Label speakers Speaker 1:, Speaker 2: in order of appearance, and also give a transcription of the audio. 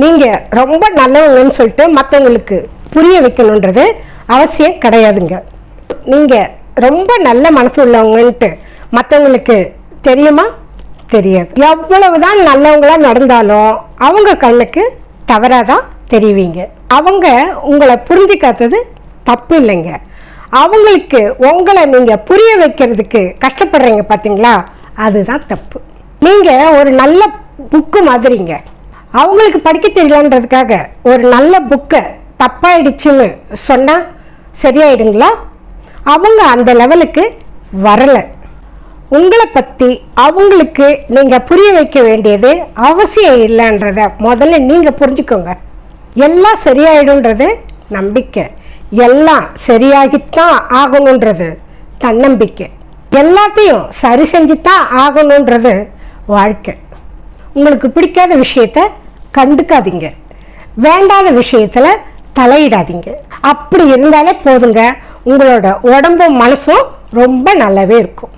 Speaker 1: நீங்கள் ரொம்ப நல்லவங்கன்னு சொல்லிட்டு மற்றவங்களுக்கு புரிய வைக்கணுன்றது அவசியம் கிடையாதுங்க. நீங்கள் ரொம்ப நல்ல மனசு உள்ளவங்கன்ட்டு மற்றவங்களுக்கு தெரியுமா? தெரியாது. எவ்வளவுதான் நல்லவங்களா நடந்தாலும் அவங்க கண்ணுக்கு தவறாக தான் தெரிவிங்க. அவங்க உங்களை புரிஞ்சுக்காத்தது தப்பு இல்லைங்க. அவங்களுக்கு உங்களை நீங்கள் புரிய வைக்கிறதுக்கு கஷ்டப்படுறீங்க பார்த்தீங்களா அதுதான் தப்பு. நீங்கள் ஒரு நல்ல புக்கு மாதிரிங்க. அவங்களுக்கு படிக்க தெரியலன்றதுக்காக ஒரு நல்ல புக்கை தப்பாயிடுச்சுன்னு சொன்னால் சரியாயிடுங்களா? அவங்க அந்த லெவலுக்கு வரலை. உங்களை பற்றி அவங்களுக்கு நீங்கள் புரிய வைக்க வேண்டியது அவசியம் இல்லைன்றத முதல்ல நீங்கள் புரிஞ்சுக்கோங்க. எல்லாம் சரியாயிடும்ன்றது நம்பிக்கை. எல்லாம் சரியாகித்தான் ஆகணுன்றது தன்னம்பிக்கை. எல்லாத்தையும் சரி செஞ்சுத்தான் ஆகணுன்றது வாழ்க்கை. உங்களுக்கு பிடிக்காத விஷயத்த கண்டுக்காதீங்க. வேண்டாத விஷயத்துல தலையிடாதீங்க. அப்படி இருந்தாலே போதுங்க. உங்களோட உடம்பும் மனசும் ரொம்ப நல்லாவே இருக்கும்.